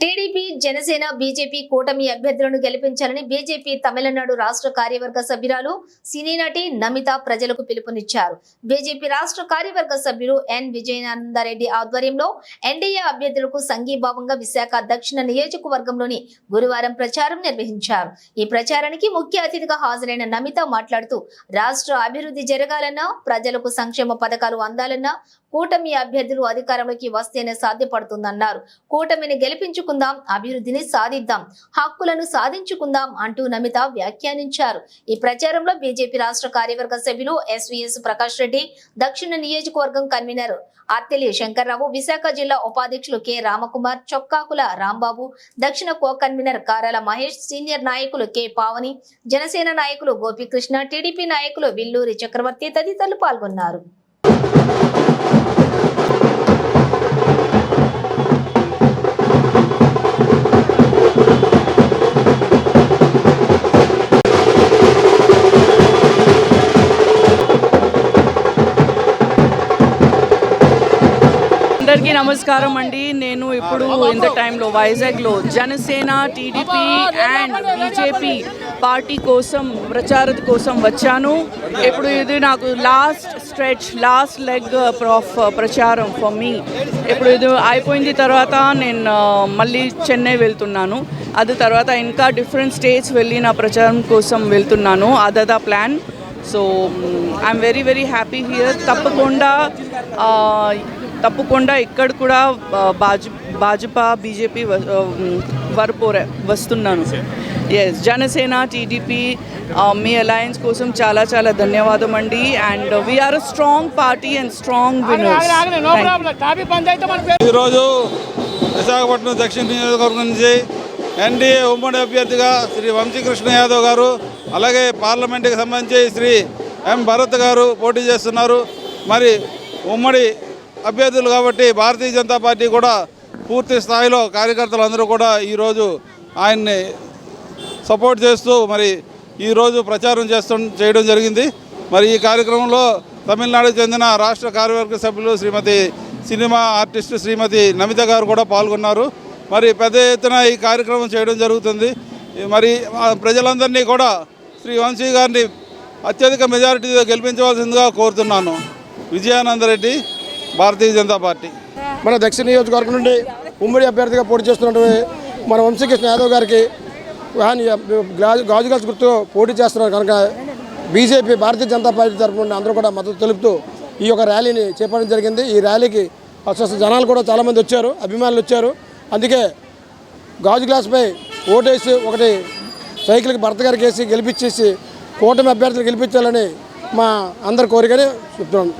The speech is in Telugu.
టీడీపీ జనసేన బీజేపీ కూటమి అభ్యర్థులను గెలిపించాలని బీజేపీ తమిళనాడు రాష్ట్ర కార్యవర్గ సభ్యురాలు సినీ నటి నమిత ప్రజలకు పిలుపునిచ్చారు. బీజేపీ రాష్ట్ర కార్యవర్గ సభ్యులు ఎన్ విజయానందరెడ్డి ఆధ్వర్యంలో ఎన్డీఏ అభ్యర్థులకు సంఘీభావంగా విశాఖ దక్షిణ నియోజకవర్గంలోని గురువారం ప్రచారం నిర్వహించారు. ఈ ప్రచారానికి ముఖ్య అతిథిగా హాజరైన నమిత మాట్లాడుతూ రాష్ట్ర అభివృద్ధి జరగాలన్నా ప్రజలకు సంక్షేమ పథకాలు అందాలన్నా కూటమి అభ్యర్థులు అధికారంలోకి వస్తేనే సాధ్యపడుతుందన్నారు. కూటమిని గెలిపించు గెలిపించుకుందాం అభివృద్ధిని సాధిద్దాం హక్కులను సాధించుకుందాం అంటూ నమిత వ్యాఖ్యానించారు. ఈ ప్రచారంలో బీజేపీ రాష్ట్ర కార్యవర్గ సభ్యులు ఎస్వీఎస్ ప్రకాష్ రెడ్డి దక్షిణ నియోజకవర్గం కన్వీనర్ అత్తెలి శంకర్రావు విశాఖ జిల్లా ఉపాధ్యక్షులు కె. రామకుమార్ చొక్కాకుల రాంబాబు దక్షిణ co convener Karala Mahesh senior నాయకులు కె. పావని జనసేన నాయకులు గోపీకృష్ణ టీడీపీ నాయకులు విల్లూరి చక్రవర్తి తదితరులు పాల్గొన్నారు. అందరికీ నమస్కారం అండి. నేను ఇప్పుడు ఇంత టైంలో వైజాగ్లో Janasena TDP and BJP party కోసం ప్రచారం కోసం వచ్చాను. ఇప్పుడు ఇది నాకు last stretch last leg of ప్రచారం ఫర్ మీ ఇప్పుడు ఇది అయిపోయింది తర్వాత నేను మళ్ళీ చెన్నై వెళ్తున్నాను. అది తర్వాత ఇంకా డిఫరెంట్ స్టేట్స్ వెళ్ళి నా ప్రచారం కోసం వెళ్తున్నాను. అదదా plan. So I'm very very happy here తప్పకుండా తప్పకుండా ఇక్కడ కూడా భాజ భాజపా బీజేపీ వరపోర వస్తున్నాను. ఎస్ జనసేన టీడీపీ మీ అలయన్స్ కోసం చాలా చాలా ధన్యవాదం అండి. And we are strong party and strong winners ఈరోజు విశాఖపట్నం దక్షిణ నియోజకవర్గం నుంచి ఎన్డీఏ ఉమ్మడి అభ్యర్థిగా శ్రీ వంశీకృష్ణ యాదవ్ గారు అలాగే పార్లమెంట్కి సంబంధించి శ్రీ ఎం. భరత్ గారు పోటీ చేస్తున్నారు. మరి ఉమ్మడి అభ్యర్థులు కాబట్టి భారతీయ జనతా పార్టీ కూడా పూర్తి స్థాయిలో కార్యకర్తలు అందరూ కూడా ఈరోజు ఆయన్ని సపోర్ట్ చేస్తూ మరి ఈరోజు ప్రచారం చేస్తు చేయడం జరిగింది. మరి ఈ కార్యక్రమంలో తమిళనాడుకు చెందిన రాష్ట్ర కార్యవర్గ సభ్యులు శ్రీమతి సినిమా ఆర్టిస్ట్ శ్రీమతి నమిత గారు కూడా పాల్గొన్నారు. మరి పెద్ద ఎత్తున ఈ కార్యక్రమం చేయడం జరుగుతుంది. మరి ప్రజలందరినీ కూడా శ్రీ వంశీ గారిని అత్యధిక మెజారిటీతో గెలిపించవలసిందిగా కోరుతున్నాను. విజయానందరెడ్డి భారతీయ జనతా పార్టీ. మన దక్షిణ నియోజకవర్గం నుండి ఉమ్మడి అభ్యర్థిగా పోటీ చేస్తున్నటువంటి మన వంశీకృష్ణ యాదవ్ గారికి గాజు గాజు గల్స్ గుర్తు పోటీ చేస్తున్నారు. కనుక బీజేపీ భారతీయ జనతా పార్టీ తరఫు నుండి అందరూ కూడా మద్దతు తెలుపుతూ ఈ యొక్క ర్యాలీని చేపట్టడం జరిగింది. ఈ ర్యాలీకి అసలు జనాలు కూడా చాలామంది వచ్చారు అభిమానులు వచ్చారు. అందుకే గాజు గ్లాస్పై ఓటేసి ఒకటి సైకిల్కి భర్త గారికి వేసి గెలిపించేసి కూటమి అభ్యర్థులు గెలిపించాలని మా అందరి కోరికని చెప్తున్నాను